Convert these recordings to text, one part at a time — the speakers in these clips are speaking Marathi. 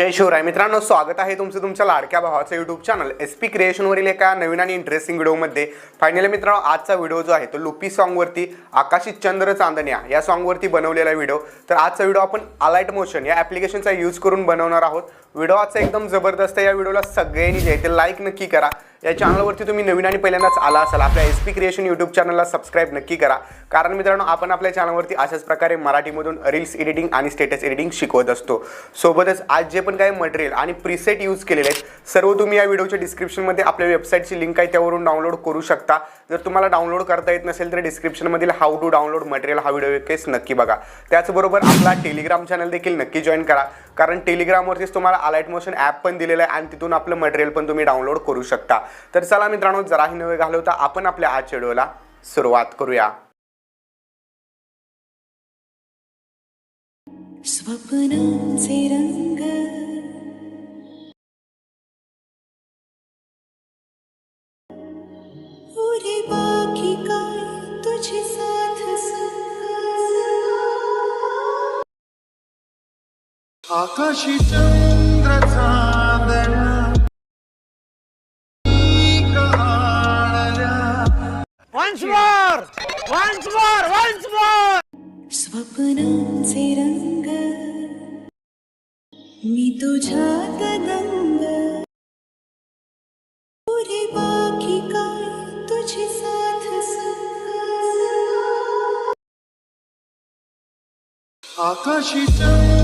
जय शिवराय. मित्रांनो स्वागत आहे तुमचं तुमच्या लाडक्या भावाचं यूट्यूब चॅनल एस पी क्रिएशनवरील एका नवीन आणि इंटरेस्टिंग व्हिडिओमध्ये फायनली मित्रांनो आजचा व्हिडिओ जो आहे तो लुपी सॉन्गवरती आकाशी चंद्र चांदण्या या सॉन्गवरती बनवलेला व्हिडिओ तर आजचा व्हिडिओ आपण अलाइट मोशन या ॲप्लिकेशनचा यूज करून बनवणार आहोत. व्हिडिओ आजचा एकदम जबरदस्त आहे. या व्हिडिओला सगळ्यांनी जे आहे ते लाईक नक्की करा. या चॅनलवरती तुम्ही नवीन आणि पहिल्यांदाच आला असाल आपल्या एस पी क्रिएशन यूट्यूब चॅनलला सबस्क्राईब नक्की करा. कारण मित्रांनो आपण आपल्या चॅनलवरती अशाच प्रकारे मराठीमधून रील्स एडिटिंग आणि स्टेटस एडिटिंग शिकवत असतो. सोबतच आज जे पण काही मटेरियल आणि प्रीसेट यूज केलेले आहेत सर्व तुम्ही या व्हिडिओच्या डिस्क्रिप्शनमध्ये आपल्या वेबसाईटची लिंक आहे त्यावरून डाउनलोड करू शकता. जर तुम्हाला डाउनलोड करता येत नसेल तर डिस्क्रिप्शनमधील हाऊ टू डाउनलोड मटेरियल हा व्हिडिओ केस नक्की बघा. त्याचबरोबर आपला टेलिग्राम चॅनल देखील नक्की जॉईन करा. कारण टेलिग्रामवरतीच तुम्हाला अलाइट मोशन ॲप पण दिलेलं आहे आणि तिथून आपलं मटेरियल पण तुम्ही डाउनलोड करू शकता. तर चला मित्रांनो जराही नवे घालवता. आपण आपल्या आजच्या व्हिडिओला सुरुवात करूया. स्वप्नांचे रंग. बाकी काय तुझी आकाशी चंद्र चांदण्या स्वप्नांचे रंग. मी तुझ्यात दंग. उरे बाकी काय तुझी साथ आकाशी चंद्र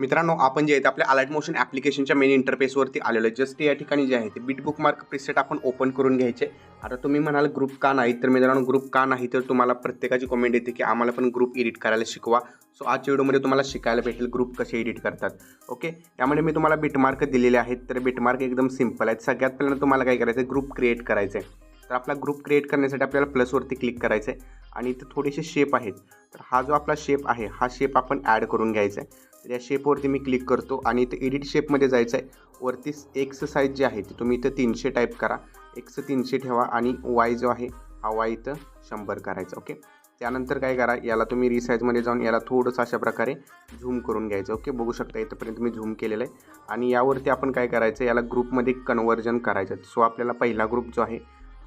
मित्रांनो आपण जे आहे ते आपल्या अलाइट मोशन ॲप्लिकेशनच्या मेन इंटरफेसवरती आलेलो आहे. जस्ट या ठिकाणी जे आहे ते बीट बुक मार्क प्रिसेट आपण ओपन करून घ्यायचे. आता तुम्ही म्हणाल ग्रुप का नाही? तर मित्रांनो ग्रुप का नाही तर तुम्हाला प्रत्येकाची कमेंट येते की आम्हाला पण ग्रुप एडिट करायला शिकवा. सो आजच्या व्हिडिओमध्ये तुम्हाला शिकायला भेटेल ग्रुप कसे एडिट करतात. ओके त्यामध्ये मी तुम्हाला बिटमार्क दिलेले आहेत. तर बिटमार्क एकदम सिंपल आहेत. सगळ्यात पहिल्यांदा तुम्हाला काय करायचं आहे ग्रुप क्रिएट करायचं आहे तर आपला ग्रुप क्रिएट करण्यासाठी आपल्याला प्लसवरती क्लिक करायचं आहे आणि इथं थोडेसे शेप आहेत. तर हा जो आपला शेप आहे हा शेप आपण ॲड करून घ्यायचा आहे तर या शेपवरती मी क्लिक करतो आणि इथं एडिट शेपमध्ये जायचं आहे वरती एक्स साईज जी आहे ती तुम्ही इथं तीनशे टाईप करा. एक्स तीनशे ठेवा आणि वाय जो आहे हा वाय इथं शंभर करायचा ओके त्यानंतर काय करा याला तुम्ही रिसाईजमध्ये जाऊन याला थोडंसं अशा प्रकारे झूम करून घ्यायचं ओके बघू शकता इथंपर्यंत मी झूम केलेलं आहे. आणि यावरती आपण काय करायचं याला ग्रुपमध्ये कन्वर्जन करायचं सो आपल्याला पहिला ग्रुप जो आहे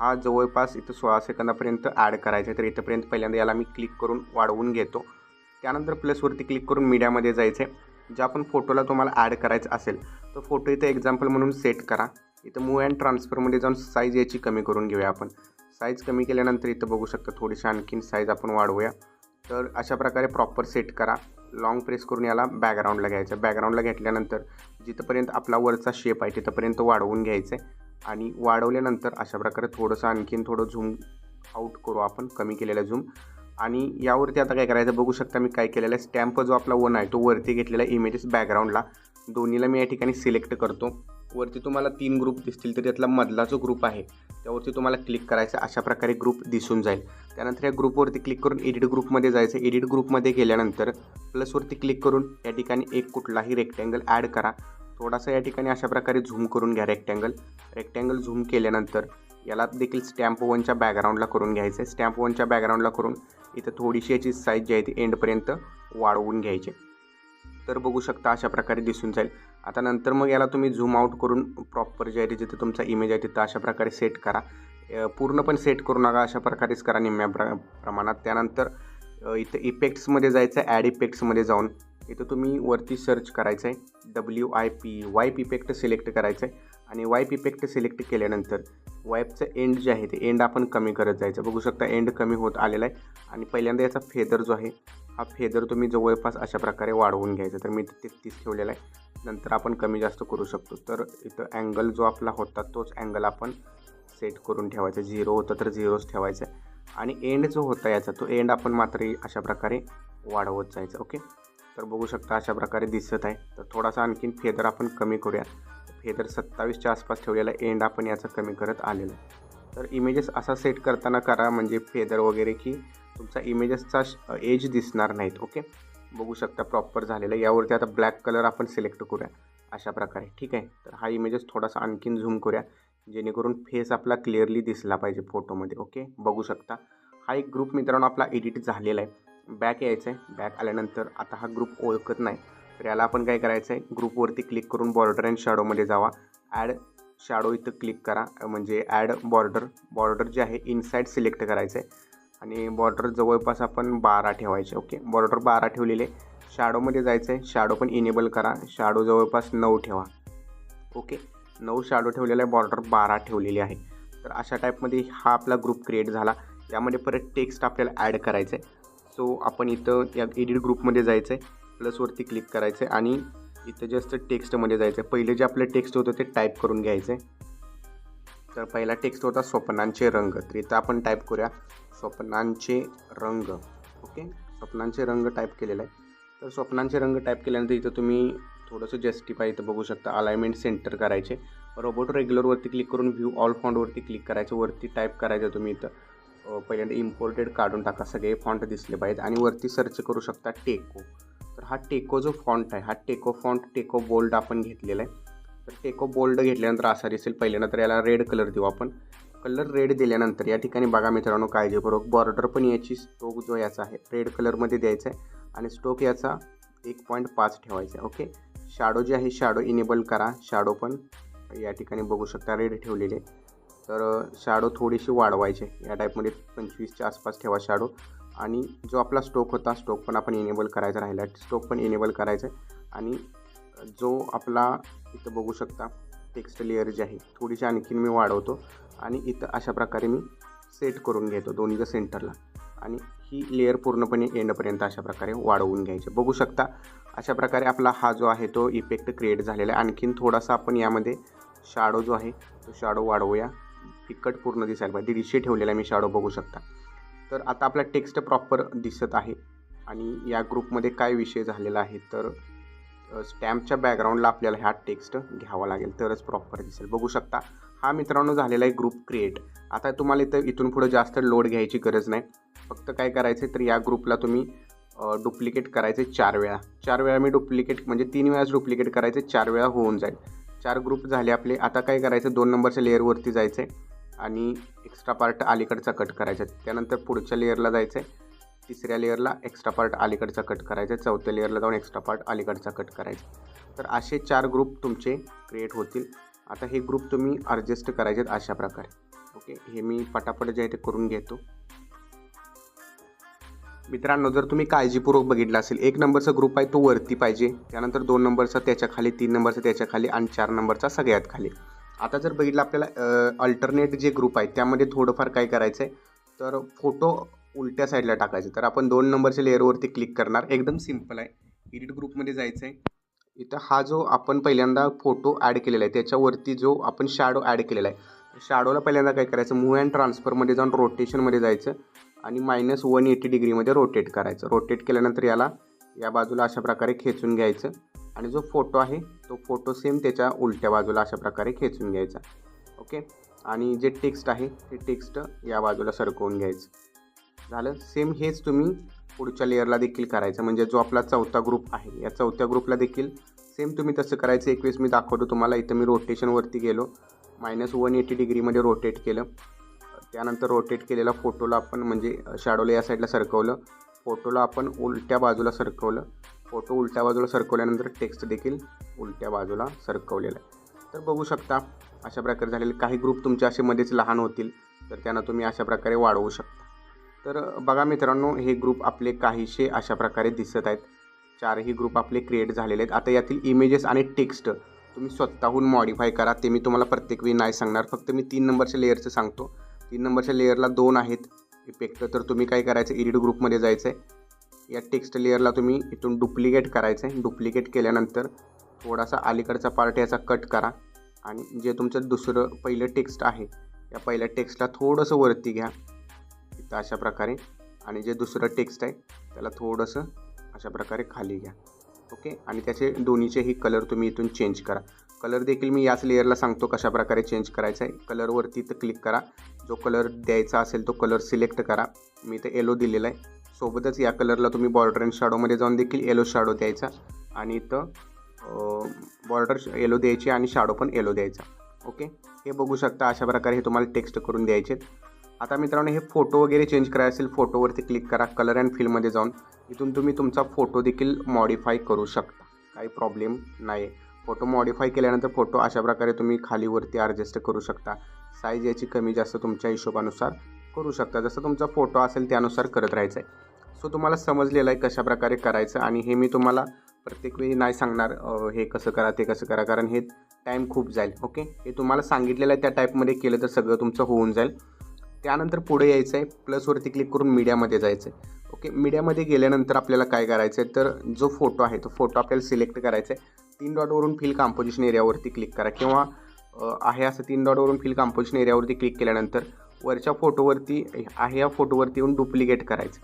हा जवळपास इथं सोळा सेकंदापर्यंत ॲड करायचा आहे. तर इथंपर्यंत पहिल्यांदा याला मी क्लिक करून वाढवून घेतो. त्यानंतर प्लसवरती क्लिक करून मीडियामध्ये जायचं आहे ज्या पण फोटोला तुम्हाला ॲड करायचं असेल तर फोटो इथं एक्झाम्पल म्हणून सेट करा. इथं मूव अँड ट्रान्सफरमध्ये जाऊन साईज याची कमी करून घेऊया आपण. साईज कमी केल्यानंतर इथं बघू शकता थोडीशी आणखीन साईज आपण वाढवूया. तर अशा प्रकारे प्रॉपर सेट करा. लॉंग प्रेस करून याला बॅकग्राऊंडला घ्यायचं. बॅकग्राऊंडला घेतल्यानंतर जिथंपर्यंत आपला वरचा शेप आहे तिथंपर्यंत वाढवून घ्यायचं आहे आणि वाढवल्यानंतर अशा प्रकारे थोडंसं आणखीन थोडं झूम आऊट करू आपण कमी केलेला झूम आणि यावरती आता काय करायचं बघू शकता मी काय केलेलं आहे. स्टॅम्प जो आपला वन आहे तो वरती घेतलेला इमेजेस बॅकग्राऊंडला दोन्हीला मी या ठिकाणी सिलेक्ट करतो. वरती तुम्हाला तीन ग्रुप दिसतील तर त्यातला मधला जो ग्रुप आहे त्यावरती तुम्हाला क्लिक करायचं अशा प्रकारे ग्रुप दिसून जाईल. त्यानंतर या ग्रुपवरती क्लिक करून एडिट ग्रुपमध्ये जायचं. एडिट ग्रुपमध्ये गेल्यानंतर प्लसवरती क्लिक करून या ठिकाणी एक कुठलाही रेक्टँगल ॲड करा. थोडासा या ठिकाणी अशा प्रकारे झूम करून घ्या रेक्टँगल रेक्टँगल झूम केल्यानंतर याला देखील स्टॅम्प वनच्या बॅकग्राऊंडला करून घ्यायचं आहे स्टॅम्प वनच्या बॅकग्राऊंडला करून इथं थोडीशी याची साईज जी आहे ती एंडपर्यंत वाढवून घ्यायची. तर बघू शकता अशा प्रकारे दिसून जाईल. आता नंतर मग याला तुम्ही झूम आऊट करून प्रॉपर जे आहे ते जिथं तुमचा इमेज आहे तिथं अशा प्रकारे सेट करा. पूर्ण पण सेट करू नका अशा प्रकारेच करा निम्म्या प्र प्रमाणात. त्यानंतर इथं इफेक्ट्समध्ये जायचं आहे ॲड इफेक्ट्समध्ये जाऊन इथं तुम्ही वरती सर्च करायचं आहे W I P wipe effect select करायचं आहे आणि वाईप इफेक्ट सिलेक्ट केल्यानंतर वाईपचं एंड जे आहे ते एंड आपण कमी करत जायचं. बघू शकता एंड कमी होत आलेला आहे. आणि पहिल्यांदा याचा फेदर जो आहे हा फेदर तुम्ही जवळपास अशा प्रकारे वाढवून घ्यायचा. तर मी तेहतीस ठेवलेला आहे. नंतर आपण कमी जास्त करू शकतो. तर इथं अँगल जो आपला होता तोच अँगल आपण सेट करून ठेवायचा. झिरो होतं तर झिरोच ठेवायचं. आणि एंड जो होता याचा तो एंड आपण मात्र अशा प्रकारे वाढवत जायचं. ओके तर बघू शकता अशा प्रकारे दिसत आहे. तर थोडासा आणखीन फेदर आपण कमी करूया फेदर सत्तावीसच्या आसपास ठेवलेला एंड आपण याचा कमी करत आलेला आहे. तर इमेजेस असा सेट करताना करा म्हणजे फेदर वगैरे की तुमचा इमेजेसचा एज दिसणार नाहीत ओके बघू शकता प्रॉपर झालेला आहे. यावरती आता ब्लॅक कलर आपण सिलेक्ट करूया अशा प्रकारे ठीक आहे? तर हा इमेजेस थोडासा आणखीन झूम करूया जेणेकरून फेस आपला क्लिअरली दिसला पाहिजे फोटोमध्ये ओके बघू शकता. हा एक ग्रुप मित्रांनो आपला एडिट झालेला आहे. बॅक यायचं आहे. बॅक आल्यानंतर आता हा ग्रुप ओळखत नाही. तर याला आपण काय करायचं आहे ग्रुपवरती क्लिक करून बॉर्डर अँड शॅडोमध्ये जावा. ॲड शॅडो इथं क्लिक करा. म्हणजे ॲड बॉर्डर. बॉर्डर जे आहे इनसाईड सिलेक्ट करायचं आहे आणि बॉर्डर जवळपास आपण बारा ठेवायचे. ओके? बॉर्डर बारा ठेवलेले. शॅडोमध्ये जायचं आहे शॅडो पण इनेबल करा. शॅडो जवळपास नऊ ठेवा. ओके? नऊ शॅडो ठेवलेला आहे बॉर्डर बारा ठेवलेली आहे. तर अशा टाईपमध्ये हा आपला ग्रुप क्रिएट झाला. यामध्ये परत टेक्स्ट आपल्याला ॲड करायचं आहे सो आपण इथं या एडिट ग्रुपमध्ये जायचं आहे प्लसवरती क्लिक करायचं आहे आणि इथं जास्त टेक्स्टमध्ये जायचं आहे पहिले जे आपलं टेक्स्ट होतं ते टाईप करून घ्यायचं आहे तर पहिला टेक्स्ट होता स्वप्नांचे रंग. तर इथं आपण टाईप करूया स्वप्नांचे रंग. ओके स्वप्नांचे रंग टाईप केलेला आहे. तर स्वप्नांचे रंग टाईप केल्यानंतर इथं तुम्ही थोडंसं जस्टिफाय इथं बघू शकता. अलाइनमेंट सेंटर करायचे. रोबोट रेग्युलरवरती क्लिक करून व्ह्यू ऑल फॉन्डवरती क्लिक करायचं. वरती टाईप करायचं तुम्ही इथं. पहिल्यांदा इम्पोर्टेड काढून टाका. सगळे फॉन्ट दिसले पाहिजेत आणि वरती सर्च करू शकता टेको तर हा टेको जो फॉन्ट आहे हा टेको फॉन्ट टेको बोल्ड आपण घेतलेला आहे. तर टेको बोल्ड घेतल्यानंतर असा दिसेल. पहिल्यांदा तर याला रेड कलर देऊ आपण. कलर रेड दिल्यानंतर या ठिकाणी बघा मित्रांनो काळजीपूर्वक बॉर्डर पण याची स्टोक जो याचा आहे रेड कलरमध्ये द्यायचा आहे. आणि स्टोक याचा एक पॉईंट पाच ठेवायचा आहे ओके शॅडो जे आहे शॅडो इनेबल करा. शॅडो पण या ठिकाणी बघू शकता रेड ठेवलेले तर शॅडो थोडीशी वाढवायचे. या टाईपमध्ये पंचवीसच्या आसपास ठेवा शॅडो आणि जो आपला स्टोक होता स्टोक पण आपण इनेबल करायचा राहिला. स्टोक पण इनेबल करायचा आहे आणि जो आपला इथं बघू शकता टेक्स्ट लेअर जी आहे थोडीशी आणखीन मी वाढवतो. आणि इथं अशा प्रकारे मी सेट करून घेतो दोन्हीच्या सेंटरला आणि ही लेअर पूर्णपणे एंडपर्यंत अशा प्रकारे वाढवून घ्यायचे. बघू शकता अशा प्रकारे आपला हा जो आहे तो इफेक्ट क्रिएट झालेला आहे. आणखीन थोडासा आपण यामध्ये शाडो जो आहे तो शाडो वाढवूया. फिकट पूर्ण दिसायला पाहिजे. दीडशे ठेवलेला आहे मी शाडो बघू शकता. तर आता आपला टेक्स्ट प्रॉपर दिसत आहे. आणि या ग्रुपमध्ये काय विषय झालेला आहे तर स्टॅम्पच्या बॅकग्राऊंडला आपल्याला हा टेक्स्ट घ्यावा लागेल तरच प्रॉपर दिसेल. बघू शकता हा मित्रांनो झालेला आहे ग्रुप क्रिएट आता तुम्हाला इथं इथून पुढं जास्त लोड घ्यायची गरज नाही. फक्त काय करायचं तर या ग्रुपला तुम्ही डुप्लिकेट करायचे चार वेळा. चार वेळा मी डुप्लिकेट म्हणजे तीन वेळाच डुप्लिकेट करायचे चार वेळा होऊन जाईल. चार ग्रुप झाले आपले. आता काय करायचं दोन नंबरच्या लेअरवरती जायचं आहे आणि एक्स्ट्रा पार्ट अलीकडचा कट करायचा. त्यानंतर पुढच्या लेअरला जायचं आहे तिसऱ्या लेअरला एक्स्ट्रा पार्ट अलीकडचा कट करायचा. आहे चौथ्या लेअरला जाऊन एक्स्ट्रा पार्ट अलीकडचा कट करायचा. तर असे चार ग्रुप तुमचे क्रिएट होतील. आता हे ग्रुप तुम्ही ॲडजस्ट करायचे आहेत अशा प्रकारे. ओके हे मी पटापट जे आहे ते करून घेतो. मित्रांनो जर तुम्ही काळजीपूर्वक बघितलं असेल एक नंबरचा ग्रुप आहे तो वरती पाहिजे. त्यानंतर दोन नंबरचा त्याच्याखाली तीन नंबरचा त्याच्याखाली आणि चार नंबरचा सगळ्यात खाली. आता जर बघितलं आपल्याला अल्टरनेट जे ग्रुप आहे त्यामध्ये थोडंफार काय करायचं आहे तर फोटो उलट्या साईडला टाकायचे. तर आपण दोन नंबरच्या लेअरवरती क्लिक करणार. एकदम सिंपल आहे. एडिट ग्रुपमध्ये जायचं आहे इथं हा जो आपण पहिल्यांदा फोटो ॲड केलेला आहे त्याच्यावरती जो आपण शॅडो ॲड केलेला आहे शॅडोला पहिल्यांदा काय करायचं? मूव्ह अँड ट्रान्सफरमध्ये जाऊन रोटेशनमध्ये जायचं आणि मायनस वन एटी डिग्रीमध्ये रोटेट करायचं. रोटेट केल्यानंतर याला या बाजूला अशा प्रकारे खेचून घ्यायचं. आणि जो फोटो आहे तो फोटो सेम त्याच्या उलट्या बाजूला अशा प्रकारे खेचून घ्यायचा. ओके? आणि जे टेक्स्ट आहे ते टेक्स्ट या बाजूला सरकवून घ्यायचं. झालं? सेम हेच तुम्ही पुढच्या लेअरला देखील करायचं. म्हणजे जो आपला चौथा ग्रुप आहे या चौथ्या ग्रुपला देखील सेम तुम्ही तसं करायचं. एकवीस मी दाखवतो तुम्हाला. इथं मी रोटेशनवरती गेलो. मायनस वन एटी डिग्रीमध्ये रोटेट केलं. त्यानंतर रोटेट केलेला फोटोला आपण म्हणजे शॅडोला या साईडला सरकवलं. फोटोला आपण उलट्या बाजूला सरकवलं. फोटो उलट्या बाजूला सरकवल्यानंतर टेक्स्ट देखील उलट्या बाजूला सरकवलेला आहे. तर बघू शकता अशा प्रकारे झालेले काही ग्रुप तुमचे असे मध्येच लहान होतील तर त्यांना तुम्ही अशा प्रकारे वाढवू शकता. तर बघा मित्रांनो हे ग्रुप आपले काहीसे अशा प्रकारे दिसत आहेत. चारही ग्रुप आपले क्रिएट झालेले आहेत. आता यातील इमेजेस आणि टेक्स्ट तुम्ही स्वतःहून मॉडिफाय करा. ते मी तुम्हाला प्रत्येक वेळी नाही सांगणार. फक्त मी तीन नंबरच्या लेअरचं सांगतो. तीन नंबरच्या लेअरला दोन आहेत. इफेक्ट तर तुम्ही काय करायचं? एडिट ग्रुपमध्ये जायचं आहे या टेक्स्ट लेअरला तुम्ही इथून डुप्लिकेट करायचं आहे. डुप्लिकेट केल्यानंतर थोडासा अलीकडचा पार्ट याचा कट करा. आणि जे तुमचं दुसरं पहिलं टेक्स्ट आहे या पहिल्या टेक्स्टला थोडंसं वरती घ्या. इथं अशा प्रकारे. आणि जे दुसरं टेक्स्ट आहे त्याला थोडंसं अशा प्रकारे खाली घ्या. ओके? आणि त्याचे दोन्हीचेही कलर तुम्ही इथून चेंज करा. कलर देखील मी याच लेअरला सांगतो कशा प्रकारे चेंज करायचा आहे. कलरवरती इथं क्लिक करा. जो कलर द्यायचा असेल तो कलर सिलेक्ट करा. मी इथं येलो दिलेला आहे. सोबतच या कलरला तुम्ही बॉर्डर अँड शॅडोमध्ये जाऊन देखील येलो शॅडो द्यायचा. आणि इथं बॉर्डर येलो द्यायची आणि शॅडो पण येलो द्यायचा. ओके हे बघू शकता अशा प्रकारे हे तुम्हाला टेक्स्ट करून द्यायचे आता मित्रांनो हे फोटो वगैरे चेंज करायचे असेल फोटोवरती क्लिक करा कलर अँड फिलमध्ये जाऊन. इथून तुम्ही तुमचा फोटो देखील मॉडिफाय करू शकता. काही प्रॉब्लेम नाही फोटो मॉडिफाय केल्यानंतर फोटो अशा प्रकारे तुम्ही खालीवरती ॲडजस्ट करू शकता. साईज याची कमी जास्त तुमच्या हिशोबानुसार करू शकता. जसं तुमचा फोटो असेल त्यानुसार करत राहायचं आहे सो तुम्हाला समजलेलं आहे कशा प्रकारे करायचं आणि हे मी तुम्हाला प्रत्येक वेळी नाही सांगणार हे कसं करा ते कसं करा कारण हे टाईम खूप जाईल ओके हे तुम्हाला सांगितलेलं आहे त्या टाईपमध्ये केलं तर सगळं तुमचं होऊन जाईल. त्यानंतर पुढे यायचं आहे प्लसवरती क्लिक करून मीडियामध्ये जायचं आहे ओके मीडियामध्ये गेल्यानंतर आपल्याला काय करायचं आहे तर जो फोटो आहे तो फोटो आपल्याला सिलेक्ट करायचा आहे तीन डॉटवरून फिल कॉम्पोजिशन एरियावरती क्लिक करा किंवा आहे असं तीन डॉटवरून फिल कॉम्पोजिशन एरियावरती क्लिक केल्यानंतर वरच्या फोटोवरती आहे या फोटोवरती येऊन डुप्लिकेट करायचं.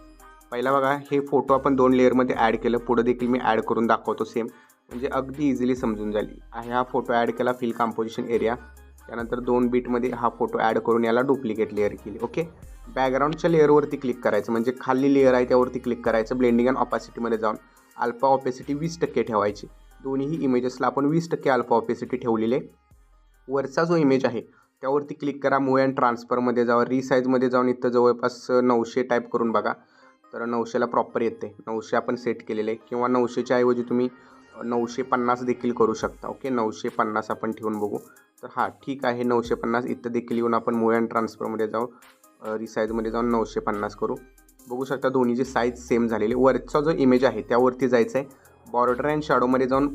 पहिला बघा हे फोटो आपण दोन लेअरमध्ये ॲड केलं. पुढं देखील मी ॲड करून दाखवतो सेम म्हणजे अगदी इझिली समजून झाली. आहे हा फोटो ॲड केला फिल कॉम्पोजिशन एरिया त्यानंतर दोन बीटमध्ये हा फोटो ॲड करून याला डुप्लिकेट लेअर केली ओके बॅकग्राऊंडच्या लेअरवरती क्लिक करायचं. म्हणजे खाली लेअर आहे त्यावरती क्लिक करायचं. ब्लेंडिंग अँड ऑपॅसिटीमध्ये जाऊन अल्फा ऑपॅसिटी वीस टक्के ठेवायची. दोन्हीही इमेजेसला आपण वीस टक्के अल्फा ऑपॅसिटी ठेवलेली. आहे वरचा जो इमेज आहे त्यावरती क्लिक करा मूव अँड ट्रान्सफरमध्ये जावा. रिसाईजमध्ये जाऊन इथं जवळपास नऊशे टाईप करून बघा. तर नऊशेला प्रॉपर येते. नऊशे आपण सेट केलेले आहे. किंवा नऊशेच्या ऐवजी तुम्ही नऊशे पन्नास देखील करू शकता. ओके नऊशे पन्नास आपण ठेवून बघू. तर हां ठीक आहे. नऊशे पन्नास इथं देखील येऊन आपण मूव अँड ट्रान्सफरमध्ये जाऊ. रिसाईजमध्ये जाऊन नऊशे पन्नास करू. बघू शकता दोन्हीची साईज सेम झालेली. वरचा जो इमेज आहे त्यावरती जायचं आहे बॉर्डर अँड शॅडोमध्ये जाऊन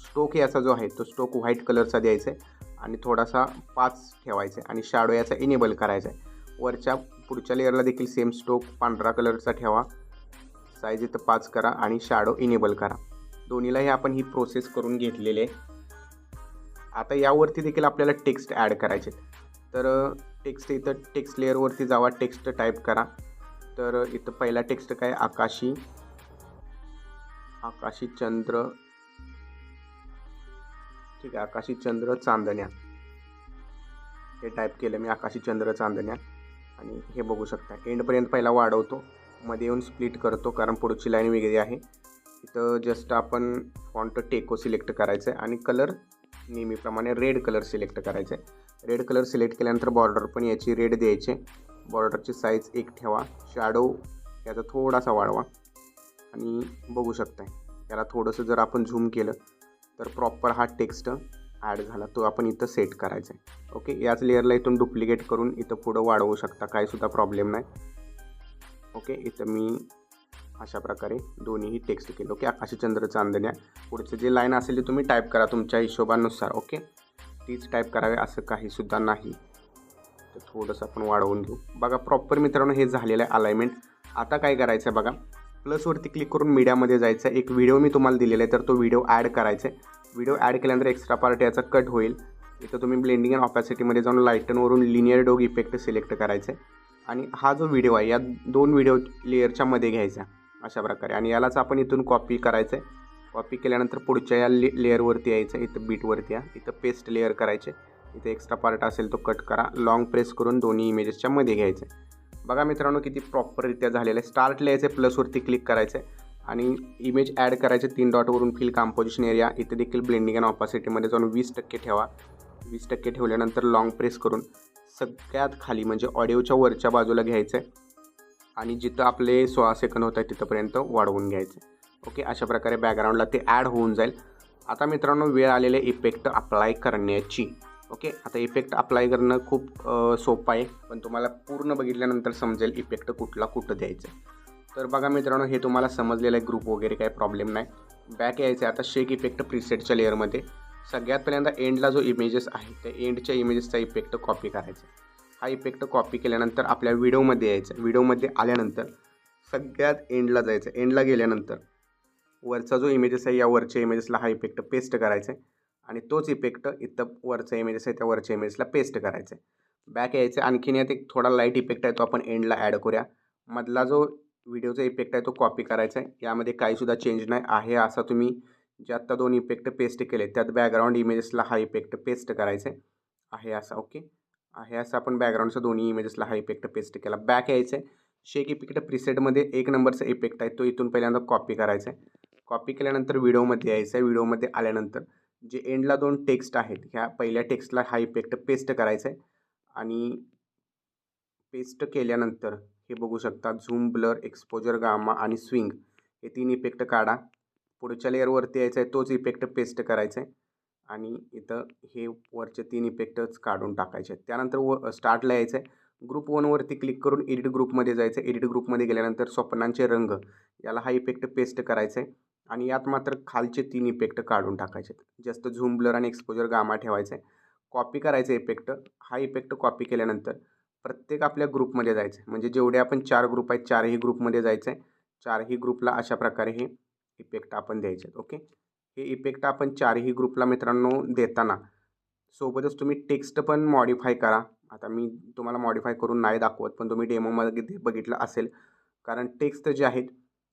स्टोक याचा जो आहे तो स्टोक व्हाईट कलरचा द्यायचा आहे आणि थोडासा पाच ठेवायचा आहे आणि शॅडो याचा इनेबल करायचा आहे. वरच्या पुढच्या लेअरला देखील सेम स्टोक पांढरा कलरचा ठेवा. साईज इथं पाच करा आणि शॅडो इनेबल करा. दोन्हीलाही आपण ही प्रोसेस करून घेतलेली आहे. आता यावरती देखील आपल्याला टेक्स्ट ॲड करायचे तर टेक्स्ट इथं टेक्स्ट लेअरवरती जावा टेक्स्ट टाईप करा. तर इथं पहिला टेक्स्ट काय? आकाशी आकाशी चंद्र ठीक आहे आकाशी चंद्र चांदण्या. हे टाईप केलं मी आकाशी चंद्र चांदण्या. आणि हे बघू शकता एंडपर्यंत पहिला वाढवतो. मध्ये येऊन स्प्लिट करतो कारण पुढची लाईन वेगळी आहे. तिथं जस्ट आपण फॉन्ट टेको सिलेक्ट करायचं आहे आणि कलर नेहमीप्रमाणे रेड कलर सिलेक्ट करायचं आहे रेड कलर सिलेक्ट केल्यानंतर बॉर्डर पण याची रेड द्यायचे. बॉर्डरची साईज एक ठेवा. शॅडो याचा थोडासा वाढवा. आणि बघू शकता याला थोडंसं जर आपण झूम केलं तर प्रॉपर हा टेक्स्ट ॲड झाला. तो आपण इथं सेट करायचा आहे. ओके याच लेअरला इथून डुप्लिकेट करून इथं पुढं वाढवू शकता. काहीसुद्धा प्रॉब्लेम नाही. ओके इथं मी अशा प्रकारे दोन्हीही टेक्स्ट केलं. ओके आकाशचंद्र चांदण्या. पुढचं जे लाईन असेल ते तुम्ही टाईप करा तुमच्या हिशोबानुसार. ओके तीच टाईप करावे असं काहीसुद्धा नाही. तर थोडंसं आपण वाढवून घेऊ. बघा प्रॉपर मित्रांनो हे झालेलं आहे अलाइनमेंट आता काय करायचं आहे बघा? प्लसवरती क्लिक करून मीडियामध्ये जायचं आहे. एक व्हिडिओ मी तुम्हाला दिलेला आहे तर तो व्हिडिओ ॲड करायचा आहे. व्हिडिओ ॲड केल्यानंतर एक्स्ट्रा पार्ट याचा कट होईल. इथं तुम्ही ब्लेंडिंग अँड ऑपॅसिटीमध्ये जाऊन लाईटनवरून लिनियर डोग इफेक्ट सिलेक्ट करायचं आहे. आणि हा जो व्हिडिओ आहे या दोन व्हिडिओ लेअरच्या मध्ये घ्यायचा अशा प्रकारे. आणि यालाच आपण इथून कॉपी करायचं आहे. कॉपी केल्यानंतर पुढच्या या ले लेअरवरती यायचं इथं बीटवरती या. इथं पेस्ट लेअर करायचे इथे एक्स्ट्रा पार्ट असेल तो कट करा. लॉंग प्रेस करून दोन्ही इमेजेसच्या मध्ये घ्यायचं बघा मित्रांनो किती प्रॉपररित्या झालेलं आहे. स्टार्ट लिहायचं आहे प्लसवरती क्लिक करायचं आहे आणि इमेज ॲड करायचे तीन डॉटवरून फिल कॉम्पोजिशन एरिया इथे देखील ब्लेंडिंग अँड ऑपॉसिटीमध्ये जाऊन वीस टक्के ठेवा. वीस टक्के ठेवल्यानंतर लॉंग प्रेस करून सगळ्यात खाली म्हणजे ऑडिओच्या वरच्या बाजूला घ्यायचं आहे आणि जिथं आपले सोळा सेकंद होत आहे तिथंपर्यंत वाढवून घ्यायचं ओके अशा प्रकारे बॅकग्राऊंडला ते ॲड होऊन जाईल. आता मित्रांनो वेळ आलेले इफेक्ट अप्लाय करण्याची. ओके? आता इफेक्ट अप्लाय करणं खूप सोपं आहे. पण तुम्हाला पूर्ण बघितल्यानंतर समजेल इफेक्ट कुठला कुठं द्यायचं. तर बघा मित्रांनो हे तुम्हाला समजलेलं आहे ग्रुप वगैरे काही प्रॉब्लेम नाही. बॅक यायचं आहे आता शेक इफेक्ट प्रिसेटच्या लेअरमध्ये सगळ्यात पहिल्यांदा एंडला जो इमेजेस आहे त्या एंडच्या इमेजेसचा इफेक्ट कॉपी करायचा. हा इफेक्ट कॉपी केल्यानंतर आपल्या व्हिडिओमध्ये यायचं. व्हिडिओमध्ये आल्यानंतर सगळ्यात एंडला जायचं. एंडला गेल्यानंतर वरचा जो इमेजेस आहे या वरच्या इमेजेसला हा इफेक्ट पेस्ट करायचा आहे आणि तोच इफेक्ट इथं वरचं इमेजेस आहे त्या वरच्या इमेजला पेस्ट करायचं आहे बॅक यायचं आणखीन यात एक थोडा लाइट इफेक्ट आहे तो आपण एंडला ॲड करूया. मधला जो व्हिडिओचा इफेक्ट आहे तो कॉपी करायचा आहे यामध्ये काहीसुद्धा चेंज नाही. आहे असा तुम्ही जे आत्ता दोन इफेक्ट पेस्ट केले त्यात बॅकग्राऊंड इमेजेसला हा इफेक्ट पेस्ट करायचा आहे आहे असा ओके आहे असं आपण बॅकग्राऊंडचा दोन्ही इमेजेसला हा इफेक्ट पेस्ट केला. बॅक यायचं आहे शेक इफेक्ट प्रिसेटमध्ये एक नंबरचा इफेक्ट आहे. तो इथून पहिल्यांदा कॉपी करायचा आहे कॉपी केल्यानंतर व्हिडिओमध्ये यायचं आहे व्हिडिओमध्ये आल्यानंतर जे एंडला दोन टेक्स्ट आहेत ह्या पहिल्या टेक्स्टला हा इफेक्ट पेस्ट करायचा आहे. आणि पेस्ट केल्यानंतर हे बघू शकता झूम ब्लर एक्सपोजर गामा आणि स्विंग हे तीन इफेक्ट काढा. पुढच्या लेअरवरती यायचं आहे तोच इफेक्ट पेस्ट करायचा आहे. आणि इथं हे वरचे तीन इफेक्टच काढून टाकायचे आहेत. त्यानंतर व स्टार्टला यायचं आहे. ग्रुप वनवरती क्लिक करून एडिट ग्रुपमध्ये जायचं आहे. एडिट ग्रुपमध्ये गेल्यानंतर स्वप्नांचे रंग याला हा इफेक्ट पेस्ट करायचा आहे. आणि यात मात्र खालचे तीन इफेक्ट काढून टाकायचे. आहेत जास्त झूम ब्लर आणि एक्सपोजर गामा ठेवायचं. आहे कॉपी करायचं इफेक्ट हा इफेक्ट कॉपी केल्यानंतर प्रत्येक आपल्या ग्रुपमध्ये जायचं आहे म्हणजे जेवढे आपण चार ग्रुप आहेत चारही ग्रुपमध्ये जायचं आहे चारही ग्रुपला अशा प्रकारे हे इफेक्ट आपण द्यायचे. आहेत ओके हे इफेक्ट आपण चारही ग्रुपला मित्रांनो देताना सोबतच तुम्ही टेक्स्ट पण मॉडिफाय करा. आता मी तुम्हाला मॉडिफाय करून नाही दाखवत पण तुम्ही डेमोमध्ये बघितलं असेल. कारण टेक्स्ट जे आहेत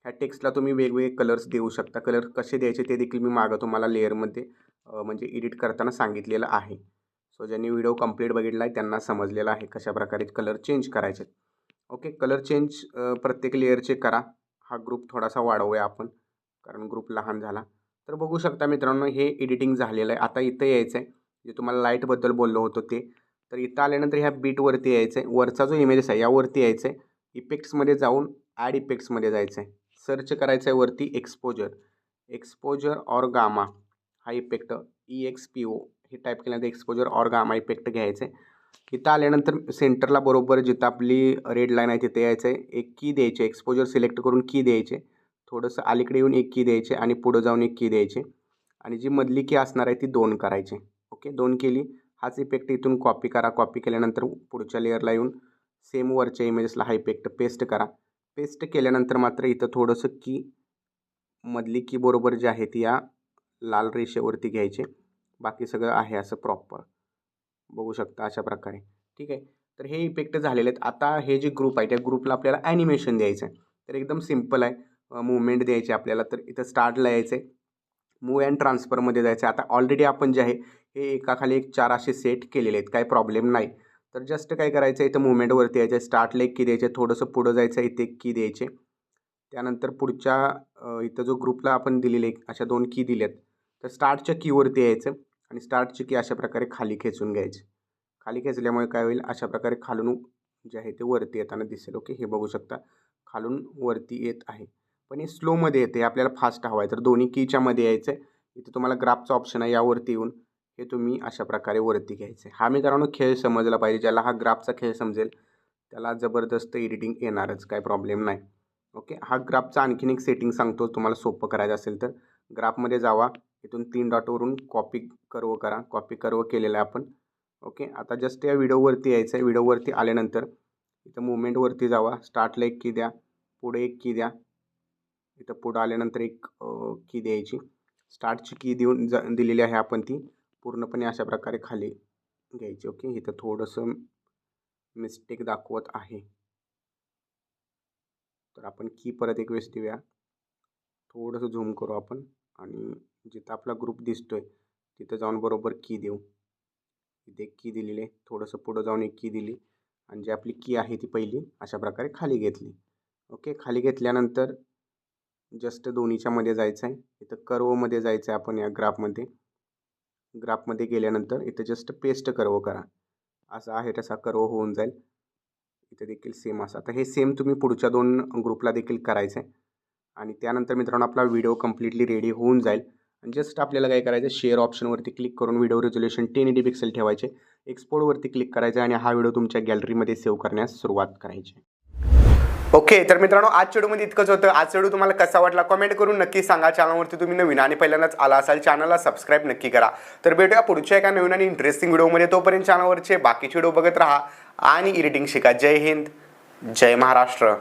ह्या टेक्स्टला तुम्ही वेगवेगळे कलर्स देऊ शकता. कलर कसे द्यायचे ते देखील मी मागं तुम्हाला लेअरमध्ये म्हणजे एडिट करताना सांगितलेलं आहे. सो ज्यांनी व्हिडिओ कंप्लीट बघितला आहे त्यांना समजलेलं आहे कशा प्रकारे कलर चेंज करायचे ओके कलर चेंज प्रत्येक लेअरचे करा. हा ग्रुप थोडासा वाढवूया आपण कारण ग्रुप लहान झाला. तर बघू शकता मित्रांनो हे एडिटिंग झालेलं आहे. आता इथं यायचं आहे जे तुम्हाला लाईटबद्दल बोललो होतो ते. तर इथं आल्यानंतर ह्या बीटवरती यायचं आहे वरचा जो इमेजेस आहे यावरती यायचं आहे इफेक्ट्समध्ये जाऊन ॲड इफेक्ट्समध्ये जायचं आहे सर्च करायचं आहे वरती एक्सपोजर एक्सपोजर ऑर गामा हा effect E X P O हे टाईप केल्यानंतर एक्सपोजर ऑर गामा इफेक्ट घ्यायचं आहे इथं आल्यानंतर सेंटरला बरोबर जिथं आपली रेड लाईन आहे तिथे यायचं आहे एक की द्यायची एक्सपोजर सिलेक्ट करून की द्यायचे. थोडंसं अलीकडे येऊन एक की द्यायचे आणि पुढं जाऊन एक की द्यायचे. आणि जी मधली की असणार आहे ती दोन करायची. ओके? दोन केली. हाच इफेक्ट इथून कॉपी करा. कॉपी केल्यानंतर पुढच्या लेअरला येऊन सेम वरच्या इमेजेसला हा इफेक्ट पेस्ट करा. पेस्ट केल्यानंतर मात्र इथं थोडंसं की मधली की बरोबर जे आहे ती या लाल रेषेवरती घ्यायचे. बाकी सगळं आहे असं प्रॉपर बघू शकता अशा प्रकारे. ठीक आहे? तर हे इफेक्ट झालेले आहेत. आता हे जे ग्रुप आहे त्या ग्रुपला आपल्याला ॲनिमेशन द्यायचं आहे तर एकदम सिंपल आहे. मुवमेंट द्यायची आपल्याला. तर इथं स्टार्टला यायचं आहे मूव अँड ट्रान्सफरमध्ये जायचं आहे आता ऑलरेडी आपण जे आहे हे एकाखाली एक चार असे सेट केलेले आहेत. काही प्रॉब्लेम नाही. तर जस्ट काय करायचं आहे इथं मुवमेंटवरती यायचं आहे स्टार्टला एक की द्यायचे थोडंसं पुढं जायचं आहे इथे एक की द्यायचे. त्यानंतर पुढच्या इथं जो ग्रुपला आपण दिलेले अशा दोन की दिल्यात. तर स्टार्टच्या कीवरती यायचं आणि स्टार्टची की अशा प्रकारे खाली खेचून घ्यायची. खाली खेचल्यामुळे काय होईल अशा प्रकारे खालून जे आहे ते वरती येताना दिसेल. ओके हे बघू शकता. खालून वरती येत आहे. पण हे स्लोमध्ये येते आपल्याला फास्ट हवं आहे तर दोन्ही कीच्यामध्ये यायचं आहे इथे तुम्हाला ग्राफचा ऑप्शन आहे यावरती येऊन हे तुम्ही अशा प्रकारे वरती घ्यायचे हा मित्रांनो खेळ समजला पाहिजे ज्याला हा ग्राफचा खेळ समजेल त्याला जबरदस्त एडिटिंग येणारच काय प्रॉब्लेम नाही. ओके हा ग्राफचा आणखीन एक सेटिंग सांगतो तुम्हाला सोपं करायचं असेल तर. ग्राफमध्ये जावा इथून तीन डॉटवरून कॉपी कर्व करा. कॉपी कर्व केलेलं आहे आपण. ओके आता जस्ट या व्हिडिओवरती यायचं आहे. व्हिडिओवरती आल्यानंतर इथं मुवमेंटवरती जावा. स्टार्टला एक की द्या. पुढे एक की द्या. इथं पुढं आल्यानंतर एक की द्यायची. स्टार्टची की देऊन ज दिलेली आहे आपण ती. पूर्णपणे अशा प्रकारे खाली घ्यायची. ओके इथं थोडंसं मिस्टेक दाखवत आहे. तर आपण की परत एक वेळेस देऊया थोडंसं झूम करू आपण आणि जिथं आपला ग्रुप दिसतो आहे तिथं जाऊन बरोबर की देऊ. इथे एक की दिलेली आहे. थोडंसं पुढं जाऊन एक की दिली आणि जी आपली की आहे ती पहिली अशा प्रकारे खाली घेतली. ओके खाली घेतल्यानंतर जस्ट दोन्हीच्यामध्ये जायचं आहे इथं कर्वमध्ये जायचं आहे आपण या ग्राफमध्ये ग्राफमध्ये गेल्यानंतर इथं जस्ट पेस्ट कर्व करा. असा आहे तसा कर्व होऊन जाईल. इथे देखील सेम असा. तर हे सेम तुम्ही पुढच्या दोन ग्रुपला देखील करायचं आहे. आणि त्यानंतर मित्रांनो आपला व्हिडिओ कम्प्लिटली रेडी होऊन जाईल. आणि जस्ट आपल्याला काय करायचं शेअर ऑप्शनवरती क्लिक करून video resolution ten eighty pixel ठेवायचे. एक्सपोर्टवरती क्लिक करायचं आणि हा व्हिडिओ तुमच्या गॅलरीमध्ये सेव्ह करण्यास सुरुवात करायची ओके तर मित्रांनो आज चेडूमध्ये इतकंच होतं. आज चेडू तुम्हाला कसा वाटला कमेंट करून नक्की सांगा. चॅनलवरती तुम्ही नवीन आणि पहिल्यांदाच आला असाल चॅनलला सबस्क्राईब नक्की करा. तर भेटूया पुढच्या एका नवीन आणि इंटरेस्टिंग व्हिडिओमध्ये तोपर्यंत चॅनलवरचे बाकीचे व्हिडिओ बघत राहा आणि एडिटिंग शिका. जय हिंद जय महाराष्ट्र.